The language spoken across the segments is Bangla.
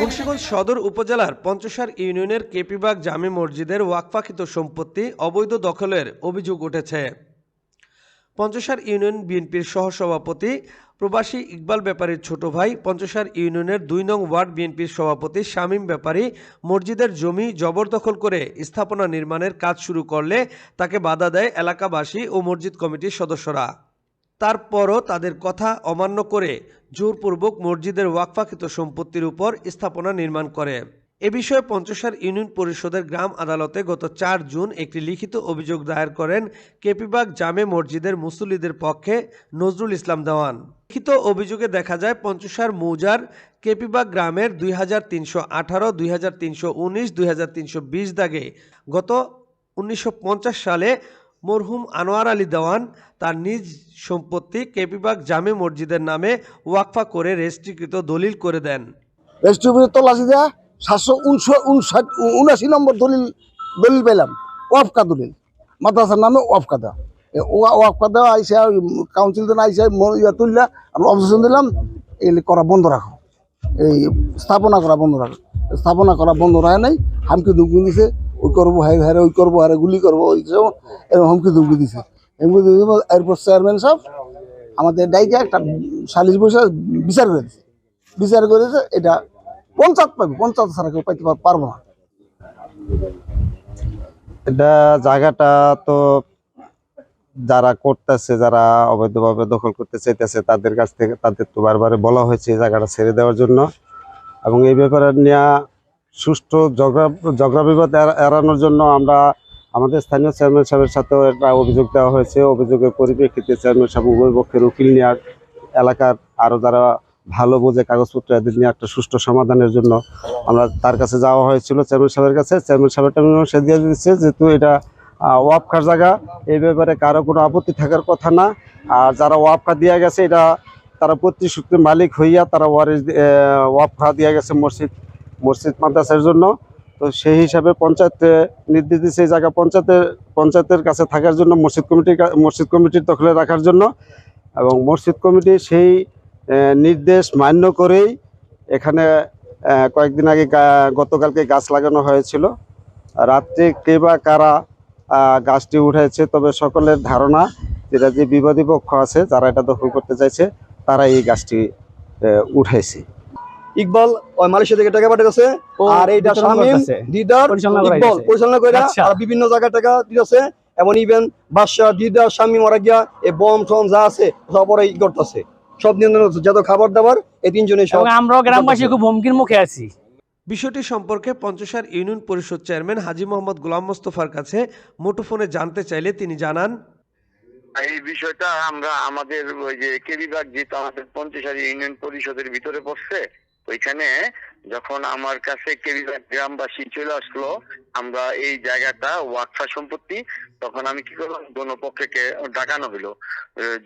মুন্সিগঞ্জ সদর উপজেলার পঞ্চসার ইউনিয়নের কেপিবাগ জামি মসজিদের ওয়াকফাকৃত সম্পত্তি অবৈধ দখলের অভিযোগ উঠেছে। পঞ্চসার ইউনিয়ন বিএনপির সহসভাপতি প্রবাসী ইকবাল ব্যাপারীর ছোট ভাই, পঞ্চসার ইউনিয়নের দুই নং ওয়ার্ড বিএনপির সভাপতি শামীম ব্যাপারী মসজিদের জমি জবরদখল করে স্থাপনা নির্মাণের কাজ শুরু করলে তাকে বাধা দেয় এলাকাবাসী ও মসজিদ কমিটির সদস্যরা। তারপরও তাদের কথা অমান্য করে জোরপূর্বক মসজিদের ওয়াকফাকৃত সম্পত্তির উপর স্থাপনা নির্মাণ করে। এ বিষয়ে পঞ্চসার ইউনিয়ন পরিষদের গ্রাম আদালতে গত চার জুন একটি লিখিত অভিযোগ দায়ের করেন কেপিবাগ জামে মসজিদের মুসল্লিদের পক্ষে নজরুল ইসলাম দেওয়ান। লিখিত অভিযোগে দেখা যায়, পঞ্চসার মৌজার কেপিবাগ গ্রামের দুই হাজার তিনশো আঠারো, দুই হাজার তিনশো উনিশ, দুই হাজার তিনশো বিশ দাগে গত উনিশশো পঞ্চাশ সালে মরহুম আনোয়ার আলী দেওয়ান তার নিজ সম্পত্তি কেপিবাগ জামে মসজিদের নামে ওয়াকফা করে রেজিস্ট্রিকৃত দলিল করে দেন। রেস্টুরেন্টের তল্লাশি দেওয়া সাতশো উনষাট উনাশি নম্বর দলিল দলিল পেলাম ওয়াফকা দলিল। মাদ্রাসার নামে ওয়াফকা দেওয়া ওয়াফকা দেওয়া আইসে কাউন্সিল দেন আইসে ইয়া তুললা, আমরা অবজেশন দিলাম এগুলি করা বন্ধ রাখো। এই স্থাপনা করা বন্ধ রাখো। স্থাপনা করা বন্ধ রাখে নাই, হামকি ধুমকি দিছে। ওই করব হাই হারে ওই করব হারে গুলি করব, ওই সব এরকম হুমকি ধুমকি দিছে। হুমকি ধুমকি এরপর চেয়ারম্যান সব আমাদের ডাইকে একটা সালিশ বসে বিচার করে দিছে। বিচার করেছে এটা পঞ্চায়েত পাবে পঞ্চায়েত ছাড়া কেউ পাইতে পারব না। এটা জায়গাটা তো যারা করতেছে, যারা অবৈধভাবে দখল করতে চাইতেছে, তাদের কাছ থেকে, তাদের তো বারবার বলা হয়েছে জায়গাটা ছেড়ে দেওয়ার জন্য। এবং এই ব্যাপারে নিয়ে সুষ্ঠু ঝগড়া বিবাদ এড়ানোর জন্য আমরা আমাদের স্থানীয় চেয়ারম্যান সাহেবের সাথেও একটা অভিযোগ দেওয়া হয়েছে। অভিযোগের পরিপ্রেক্ষিতে চেয়ারম্যান সাহেব উভয় পক্ষের উকিল নিয়ে এলাকার আরও যারা ভালো বোঝে কাগজপত্র এদের নিয়ে একটা সুষ্ঠু সমাধানের জন্য আমরা তার কাছে যাওয়া হয়েছিল চেয়ারম্যান সাহেবের কাছে। চেয়ারম্যান সাহেবটা সে দিয়ে দিচ্ছে যেহেতু এটা আহ, ওয়াপখার জায়গা এই ব্যাপারে কারও কোনো আপত্তি থাকার কথা না। আর যারা ওয়াপখা দিয়ে গেছে এটা তারা প্রতিশ্রুতির মালিক হইয়া তারা ওয়ারিস আহ, ওয়াপখা দিয়ে গেছে মসজিদ মসজিদ মাদ্রাসার জন্য। তো সেই হিসাবে পঞ্চায়েতে নির্দেশ দিচ্ছে এই জায়গা পঞ্চায়েতের পঞ্চায়েতের কাছে থাকার জন্য, মসজিদ কমিটির কা- মসজিদ কমিটির দখলে রাখার জন্য। এবং মসজিদ কমিটি সেই নির্দেশ মান্য করেই এখানে কয়েকদিন আগে গতকালকে গাছ লাগানো হয়েছিল। রাত্রে কে বা কারা গাছটি উঠেছে, তবে সকলের ধারণা যেটা যে বিবাদী পক্ষ আছে, যারা এটা দখল করতে চাইছে তারা এই গাছটি উঠাইছে। ইকবাল ওই মালয়েশিয়া থেকে টাকা পাঠাইছে আর এইটা শামিম দিদার ইকবাল পরিচালনা করে আচ্ছা। আর বিভিন্ন জায়গায় টাকা দিতেছে। এবং ইভেন বাদশাহ দিদার শামিম ওরা গিয়া এই বম টম যা আছে সব ওরা ই করতেছে। সব নিয়ন্ত্রণ হচ্ছে যত খাবার দাবার এই তিনজনে সব এবং আমরাও গ্রামবাসী খুব হুমকির মুখে আছি। বিষয়টি সম্পর্কে পঞ্চসার ইউনিয়ন পরিষদ চেয়ারম্যান হাজি মোহাম্মদ গোলাম মোস্তফার কাছে মুঠোফোনে জানতে চাইলে তিনি জানান। এই বিষয়টা আমরা আমাদের ওই যে কেবিবাগ যেহেতু আমাদের পঞ্চসারি ইউনিয়ন পরিষদের ভিতরে পড়ছে ওইখানে যখন আমার কাছে গ্রামবাসী চলে আসলো আমরা এই জায়গাটা ওয়াকফা সম্পত্তি তখন আমি কি করলাম দোনো পক্ষকে ডাকানো হইল।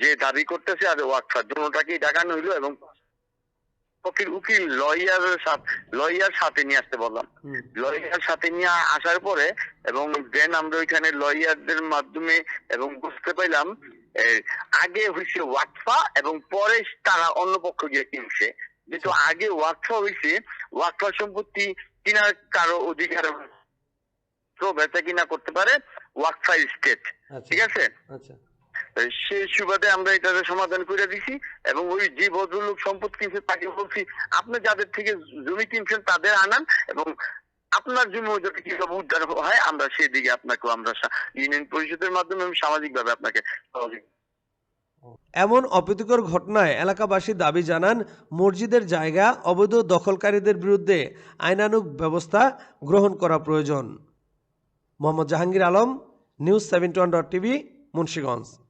যে দাবি করতেছে আর ওয়াকফা দোনোটাকেই ডাকানো হইল এবং পক্ষের উকিল লয়ার সাথে লয়ার সাথে নিয়ে আসতে বললাম। লয়ার সাথে নিয়ে আসার পরে এবং দেন আমরা ওইখানে লয়ারদের মাধ্যমে এবং বুঝতে পাইলাম আগে হয়েছে ওয়াকফা এবং পরে তারা অন্য পক্ষ গিয়ে কিনছে। যেহেতু আগে ওয়াকফা হয়েছে ওয়াকফা সম্পত্তি কিনার কারও অধিকার তো বেচা কিনা করতে পারে ওয়াকফা স্টেট। ঠিক আছে? আচ্ছা। সেই সুবাদে আমরা এটার সমাধান করে দিছি এবং ওই যে ভদ্রলোক সম্পদ কিনছে তাকে বলছি আপনি যাদের থেকে জমি কিনছেন তাদের আনান এবং আপনার জমি যদি কীভাবে উদ্ধার হয় আমরা সেদিকে আপনাকে আমরা ইউনিয়ন পরিষদের মাধ্যমে আমি সামাজিক ভাবে আপনাকে সহযোগিতা এমন অপ্রীতিকর ঘটনায় এলাকাবাসী দাবি জানান, মসজিদের জায়গা, অবৈধ দখলকারীদের বিরুদ্ধে আইনানুগ ব্যবস্থা গ্রহণ করা প্রয়োজন। Mohammad Jahangir Alam, news seventy one TV, Munshiganj.